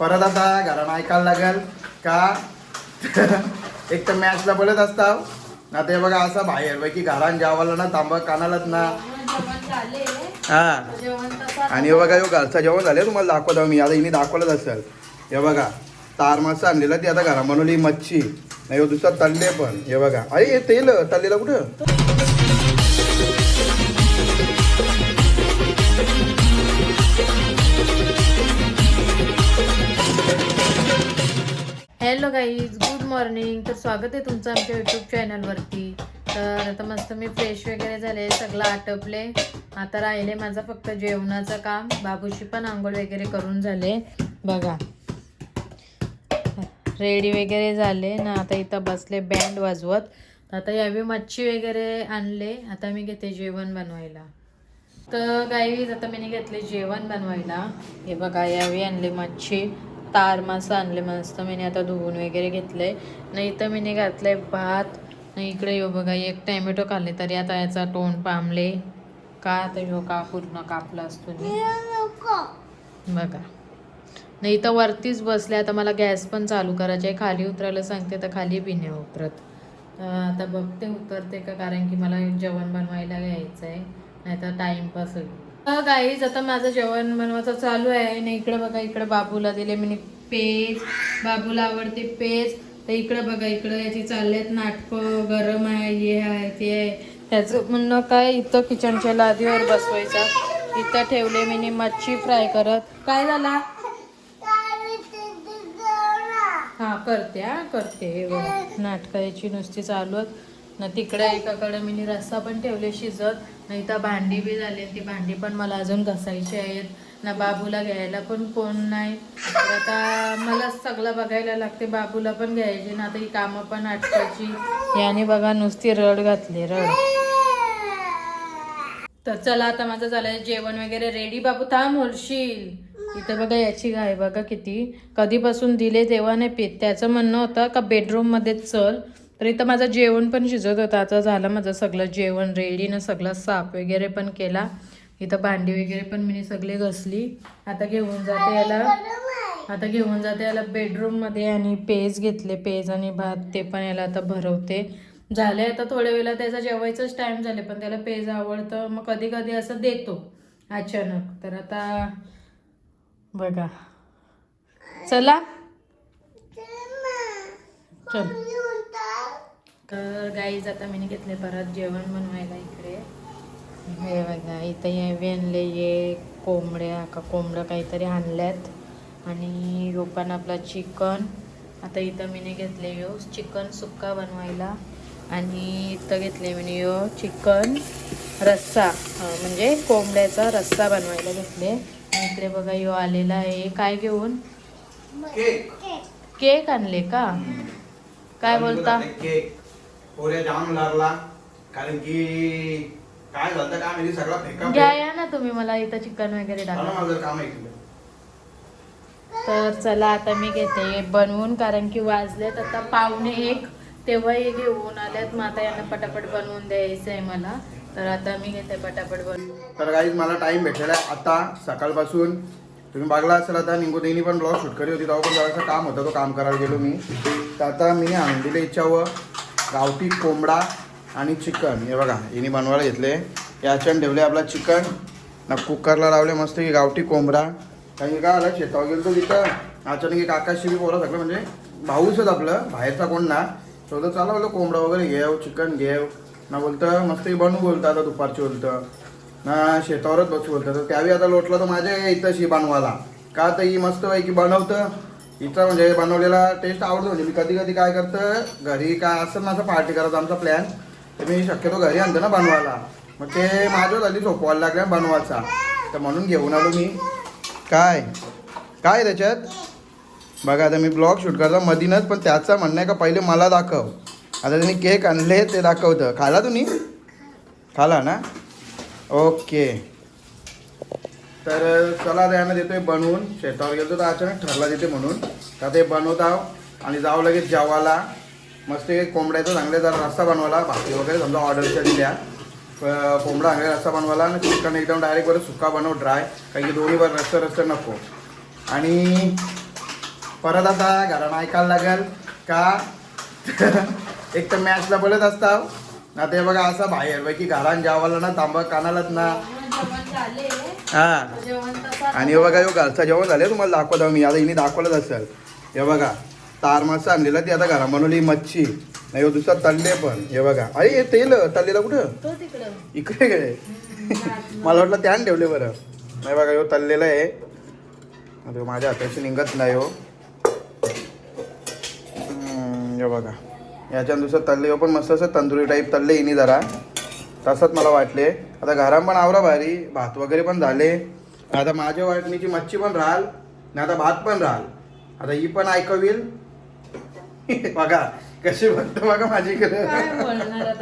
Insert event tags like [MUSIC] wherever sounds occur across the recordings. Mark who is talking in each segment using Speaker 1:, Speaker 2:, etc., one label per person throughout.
Speaker 1: परत आता घरानं ऐकायला लागेल का? [LAUGHS] एक तर मॅचला बोलत असताव. ना ते बघा असं बाहेर पैकी घरान जेवायला ना तांबा कानालाच ना. हा. आणि हे बघा घरचं जेवण झालं तुम्हाला दाखवतो मी. आता हिने दाखवलंच असेल. हे बघा तार मासा आणलेला ती आता घरा बनवली मच्छी. नाही हो दुसरा तल्ले पण. हे बघा. अरे हे तेल तल्लेला कुठं?
Speaker 2: गाईज गुड मॉर्निंग तर स्वागत आहे तुमचं आमच्या युट्यूब चॅनलवरती तर आता मस्त मी फ्रेश वगैरे झाले सगळं आटपले. आता राहिले माझं फक्त जेवणाचं काम. बाबूशी पण आंघोळ वगैरे करून झाले. बघा. रेडी वगैरे झाले. ना आता इथं बसले बँड वाजवत. आता यावी मच्छी वगैरे आणले. आता मी घेते जेवण बनवायला. तर गाईज आता मी घेतले जेवण बनवायला. हे बघा यावी आणली मच्छी. तार मासा आणले मस्त. मी आता धुवून वगैरे घेतले नाही तर मी घातले भात. नाही इकडे येऊ बघा एक टॅमॅटो खाल्ले तरी आता याचा तोंड पामले. का तर ह्यो का पूर्ण कापला असतो. बघा. नाही इथं वरतीच बसले आता मला गॅस पण चालू करायचा आहे. खाली उतरायला सांगते तर खाली बी नाही उतरत. तर आता बघते उतरते का कारण की मला जेवण बनवायला घ्यायचं आहे नाही तर टाइमपास होईल. गाईज आता माझं जेवण बनवायचं चालू आहे. आणि इकडे बघा इकडे बाबूला दिले मी पेज बाबूला आवडते पेज तर इकडे बघा इकडे याची चाललेत नाटकं. गरम आहे हे आहे ते आहे. त्याचं म्हणणं काय इथं किचनच्या लादीवर बसवायचा. इथं ठेवले मी मच्छी फ्राय करत. काय झाला? हा करते हा करते. नाटकाची याची नुसती चालू आहेत. ना तिकडे एकाकडे मी रस्सा पण ठेवले शिजत नाही तर भांडी बी झाली ती भांडी पण मला अजून घसायची आहेत. ना बाबूला घ्यायला पण कोण नाही. तर आता मला सगळं बघायला लागते बाबूला पण घ्यायची ना आता ही कामं पण आटकायची याने बघा नुसती रड घातली रड. तर चला आता माझं झालंय जेवण वगैरे रेडी बाबू थांब होलशील इथं बघा याची गाय बघा किती. कधीपासून दिले तेव्हा नाही पित त्याचं म्हणणं होतं का बेडरूममध्ये चल. तर इथं माझं जेवण पण शिजत होतं. आता झालं माझं सगळं जेवण रेडीनं सगळं साफ वगैरे पण केला. इथं भांडी वगैरे पण मी सगळे घसली. आता घेऊन जाते याला. आता घेऊन जाते याला बेडरूममध्ये आणि पेज घेतले. पेज आणि भात ते पण याला आता भरवते. झाले आता थोड्या वेळेला त्याचा जेवायचंच टाईम झाले पण त्याला पेज आवडतं. मग कधी कधी असं देतो अचानक. तर आता बघा. चला. चल. तर गाईज आता मी घेतले परत जेवण बनवायला इकडे. हे बघा इथं हे आणले ये कोंबड्या का कोंबड्या काहीतरी आणल्यात. आणि पण आपला चिकन. आता इथं मी घेतले यो चिकन सुक्का बनवायला. आणि इथं घेतले मी यो चिकन रस्सा म्हणजे कोंबड्याचा रस्सा बनवायला घेतले. इकडे बघा यो आलेला आहे. काय घेऊन?
Speaker 1: केक.
Speaker 2: केक आणले का? काय बोलता?
Speaker 1: केक. पोऱ्या जाम लागला. कारण की काय झालं काय माहिती सगळा फेका
Speaker 2: घ्या या ना तुम्ही मला इथं चिकन वगैरे टाका.
Speaker 1: माझं काम आहे.
Speaker 2: तर चला आता मी घेते बनवून कारण की वाजलेत आता पावणे एक. तेव्हा हे घेऊन आल्यात मग आता यांना पटापट बनवून द्यायचं आहे मला. तर आता मी घेते पटापट बनवून.
Speaker 1: तर काही मला टाइम भेटलेला आहे आता सकाळपासून. तुम्ही बघला असेल आता निंगोदेनी पण ब्लॉग शूट करी होती तेव्हा पण जरासं काम होतं तो काम करायला गेलो मी. तर आता मी आणून दिले इच्छावं गावठी कोंबडा आणि चिकन. हे बघा हिने बनवायला घेतले. याच्यानं ठेवले आपला चिकन. ना कुकरला लावले मस्त की गावठी कोंबडा. कारण की काय आलं शेतावर गेलो तिथं. अचानक एक आकाशशी बी बोला सगळं म्हणजे भाऊच आपलं. बाहेरचा कोण ना. तो चालू बोलतो कोंबडा वगैरे घेव चिकन घेव ना बोलतं मस्त बनवू बोलतं आता दुपारची बोलतं. ना शेतावरच बसू बोलतं. तर त्यावेळी आता लोटलं तर माझ्या इथंशी बनवायला. का तर ही मस्त पैकी बनवतं. इथं म्हणजे बनवलेला टेस्ट आवडतो म्हणजे मी कधी कधी काय करतं घरी काय असं माझं पार्टी करायचा आमचा प्लॅन तर मी शक्यतो घरी आणतो ना बनवायला. मग ते माझ्या झाली सोपवायला लागल्या बनवायचा. तर म्हणून घेऊन आलो मी. काय? काय त्याच्यात? बघा आता मी ब्लॉग शूट करतो मधीनच पण त्याचं म्हणणं आहे का पहिले मला दाखव. आता त्यांनी केक आणले ते दाखवतं. खाला तुम्ही? खाला ना? ओके तर चला यांना देतोय बनवून. शेतावर गेलो तर अचानक ठरला देते म्हणून. तर ते बनवत आहो. आणि जावं लगेच जेवायला. मस्त एक कोंबड्याचा चांगले जरा रस्सा बनवायला. भाकरी वगैरे समजा ऑर्डरच्या दिल्या कोंबडा चांगला रस्सा बनवायला आणि चिकन एकदम डायरेक्ट बरं सुका बनव ड्राय कारण की दोन्ही बरं रस्ता रस्ता नको. आणि परत आता घरानं ऐकायला लागेल का? [LAUGHS] एक तर मॅचला बोलत असता ना ते बघा असं बाहेर बाकी घरान जेवायला ना तांबा कानालाच ना. हा. आणि हे बघा हे घरचं जेवण झाले तुम्हाला दाखवतो मी. आता हिने दाखवलंच असेल. हे बघा तार मासा आणलेला ती आता घरा बनवली मच्छी. नाही ह्यो दुसरा तळले पण. हे बघा. अरे हे तेल तळलेलं कुठं? इकडे गेले. मला वाटलं त्यान ठेवले बरं. नाही बघा ह्यो तळलेलं आहे. आता माझ्या हाताशी निघत नाही हो. हे बघा. याच्यानं दुसरं तळले हो पण मस्त असं तंदुरी टाईप तळले इनी जरा. तसंच मला वाटले. आता घरात पण आवरा भारी भात वगैरे पण झाले. आता माझ्या वाटणीची मच्छी पण राहाल आणि आता भात पण राहाल. आता ही पण ऐकवील. [LAUGHS] बघा कशी बघतो बघा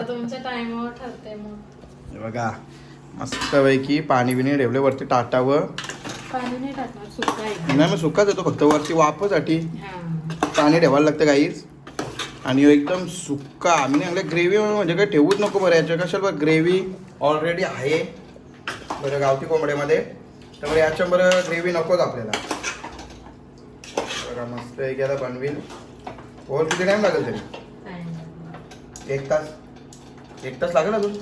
Speaker 2: तुमच्या टाइमवर ठरते मग.
Speaker 1: बघा मस्तपैकी पाणी बिणी ठेवले वरती टाटावं
Speaker 2: नाही
Speaker 1: मग सुकाच येतो फक्त वरती वापसाठी
Speaker 2: हा.
Speaker 1: पाणी ठेवायला लागतं काहीच. आणि एकदम सुक्का आम्ही ग्रेव्ही म्हणजे काही ठेवूच नको बरं याच्या कशाला ग्रेव्ही ऑलरेडी आहे. बरं गावठी कोंबड्यामध्ये. त्यामुळे याच्या बरं ग्रेव्ही नकोच आपल्याला. बघा मस्त एक आता बनवील ओव्हर किती टाईम लागेल तरी. एक तास. एक तास लागेल अजून?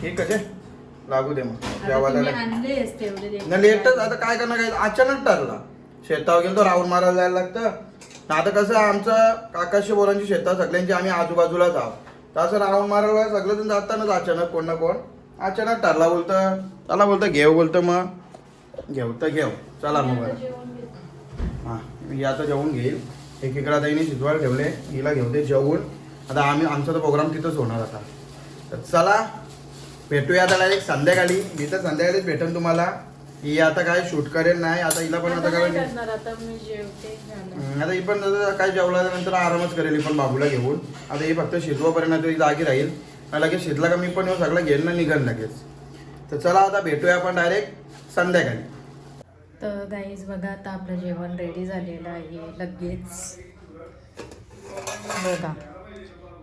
Speaker 1: ठीक आहे लागू दे मग. जेवायला. नाही लेटच आता काय करणार काय अचानक ठरला शेतावर गेलो तर राऊंड मारायला जायला लागतं. आता कसं आमचं काकाशी बोरांची शेतं सगळ्यांची आम्ही आजूबाजूलाच आहोत. तर असं राऊंड मारायला सगळं जातानाच अचानक कोण ना कोण अचानक ठरला बोलतं चला बोलतं घेऊ बोलतं मग. घेऊ तर घेऊ. चला मग. हां मी आता जेवून घेईल. एकीकडे आता हिने शिजवायला ठेवले. हिला घेऊ दे जेवून. आता आम्ही आमचा तो प्रोग्राम तिथंच होणार आता. तर चला भेटूया आता डायरेक्ट संध्याकाळी. मी तर संध्याकाळीच भेटेन तुम्हाला. ही आता काय शूट करेल नाही. आता हिला पण आता
Speaker 2: काय आता? मी जेवते झालं.
Speaker 1: हम्म, आता ही पण आता काय जेवला नंतर आरामच करेल. ही पण बाबूला घेऊन. आता ही फक्त शिजवापर्यंत तरी जागी राहील. लगेच शिजला का मी पण येऊ सगळं घेणं ना लगेच. तर चला आता भेटूया आपण डायरेक्ट संध्याकाळी.
Speaker 2: तर गाईज बघा आता आपलं जेवण रेडी झालेलं आहे लगेच. बघा.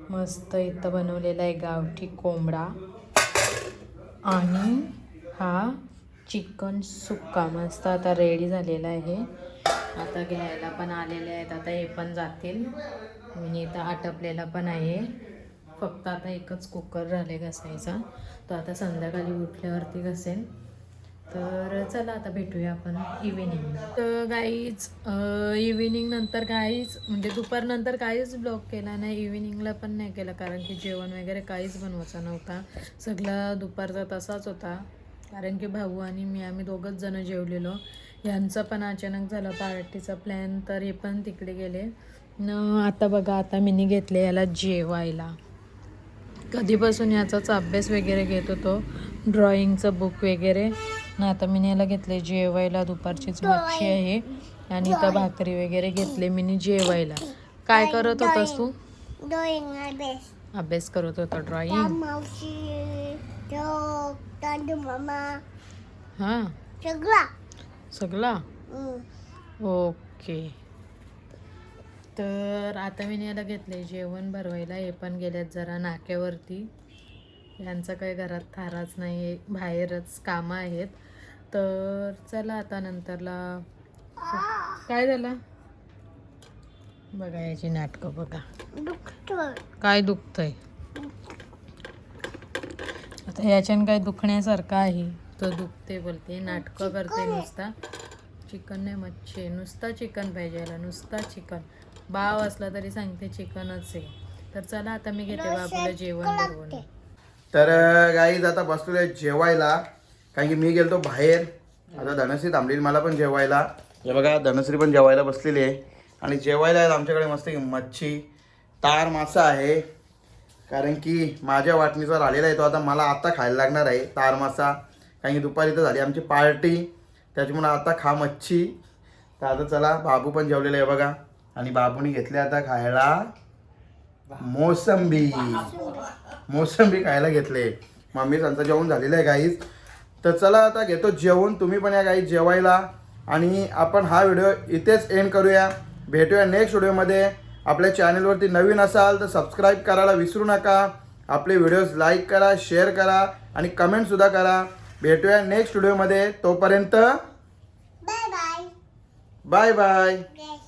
Speaker 2: मस्त इथं बनवलेला आहे गावठी कोंबडा आणि हा चिकन सुक्का. मस्त आता रेडी झालेला आहे. आता घ्यायला पण आलेले आहेत आता हे पण जातील. मी इथं आटपलेला पण आहे. फक्त आता एकच कुकर राहिले घासायचा. तो आता संध्याकाळी उठल्यावरती घसेल तर चला आता भेटूया आपण इव्हिनिंग तर गाईज इव्हिनिंग नंतर काहीच म्हणजे दुपारनंतर काहीच ब्लॉग केला नाही. इव्हिनिंगला पण नाही केलं कारण की जेवण वगैरे काहीच बनवायचा नव्हता. सगळा दुपारचा तसाच होता. कारण की भाऊ आणि मी आम्ही दोघंच जण जेवलेलो. यांचं पण अचानक झालं पार्टीचा प्लॅन तर हे पण तिकडे गेले. न आता बघा आता मीनी घेतले याला जेवायला. कधीपासून याचाच अभ्यास वगैरे घेत होतो. ड्रॉइंगचं बुक वगैरे. ना आता मी याला घेतले जेवायला. दुपारचीच मच्छी आहे. आणि इथं भाकरी वगैरे घेतले मी जेवायला. काय करत होतास तू. अभ्यास. करत होता ड्रॉइंग हां. सगळा.
Speaker 3: Mm.
Speaker 2: ओके तर आता मी याला घेतले जेवण भरवायला. हे पण गेलेत जरा नाक्यावरती. यांचं काही घरात थाराच नाही आहे बाहेरच कामं आहेत. तर चला आता नंतरला काय झालं? बघा याची नाटकं बघा. काय दुखतंय? आता याच्यानं काय दुखण्यासारखं आहे. तो दुखते बोलते नाटकं करते नुसता. चिकन नाही मच्छी. नुसता चिकन पाहिजे याला नुसता चिकन. बाव असला तरी सांगते चिकनच आहे. तर चला आता मी घेते बाबूला जेवण बनवून.
Speaker 1: तर गाईज आता बसलोय जेवायला. कारण की मी गेलतो बाहेर. आता धनश्री थांबलेली मला पण जेवायला. हे बघा धनश्री पण जेवायला बसलेली आहे. आणि जेवायला आहेत आमच्याकडे मस्त मच्छी. तार मासा आहे. कारण की माझ्या वाटणीचा राहिलेला आहे तो आता मला आता खायला लागणार आहे तार मासा. कारण की दुपारी तर झाली आमची पार्टी. त्याच्यामुळे आता खा मच्छी. तर आता चला बाबू पण जेवलेला आहे बघा. आणि बाबूने घेतले आता खायला मोसंबी. मोसंबी खायला घेतले. मम्मी त्यांचं जेवण झालेलं आहे गाईज तर चला आता घेतो जेवण. तुम्ही पण या गाईज जेवायला. आणि आपण हा व्हिडिओ इथेच एंड करूया. भेटूया नेक्स्ट व्हिडिओमध्ये आपल्या चॅनलवरती नवीन असाल तर सबस्क्राईब करायला विसरू नका. आपले व्हिडिओज लाईक करा शेअर करा आणि कमेंटसुद्धा करा. भेटूया नेक्स्ट व्हिडिओमध्ये तोपर्यंत
Speaker 3: bye.
Speaker 1: Bye bye
Speaker 3: Yes,